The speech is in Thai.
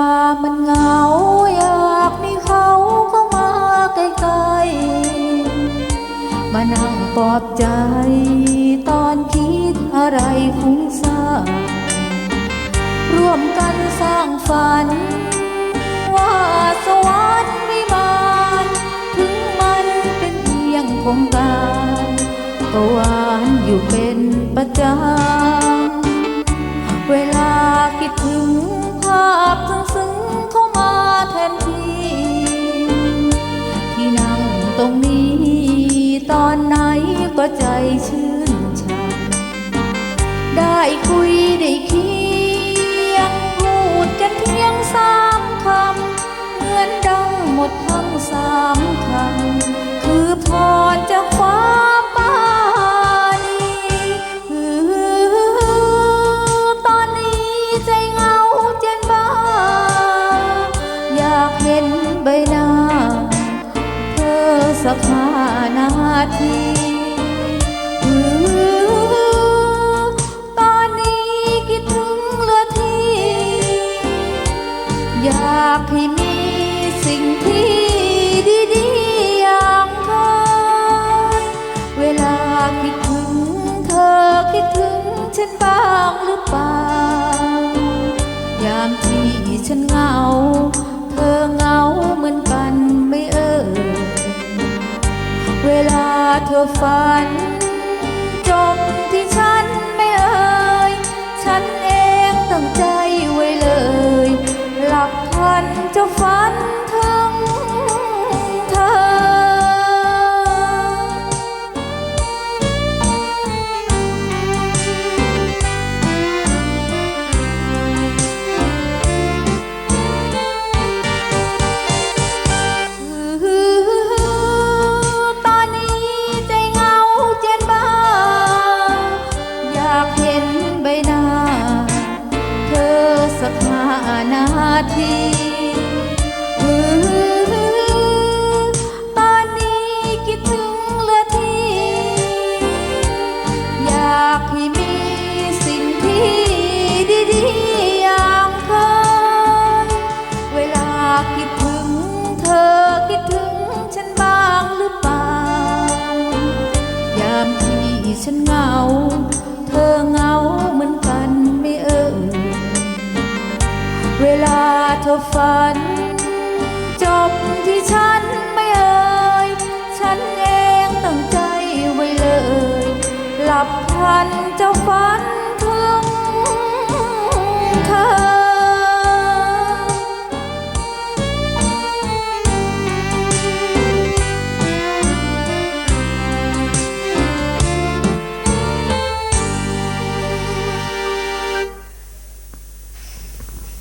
ามันเหงาอยากมีเขาเข้ามาใกล้ๆมานั่งปลอบใจ ตอนคิดอะไรคุ้งซ่าร่วมกันสร้างฝัน ว่าสวรรค์มิมานถึงมันเป็นเพียงคงการก็หวานอยู่เป็นประจำเวลาคิดถึง ใจชื่นชมได้คุยได้เคียงพูดกันเพียงสามคำ เหมือนดังหมดทั้งสามคำ คือพรจากฟ้าปานีตอนนี้ใจเงาเจนบ้า อยากเห็นใบหน้า เธอสักห้านาที ฉันบ้างหรือเปล่า ยามที่ฉันเหงา เธอเหงาเหมือนกันไม่เอ่ยเวลาเธอฝันจมที่ฉันไม่เอ่ยฉันเองตั้งใจ นาทีตอนนี้คิดถึงเหลือทีอยากให้มีสิ่งที่ดีๆอย่างเคยเวลาคิดถึงเธอคิดถึงฉันบ้างหรือเปล่า ยามที่ฉันเหงา ธอฝัน จบที่ฉันไม่เอ่ย ฉันเองตั้งใจไว้เลย หลับพันเจ้าฝัน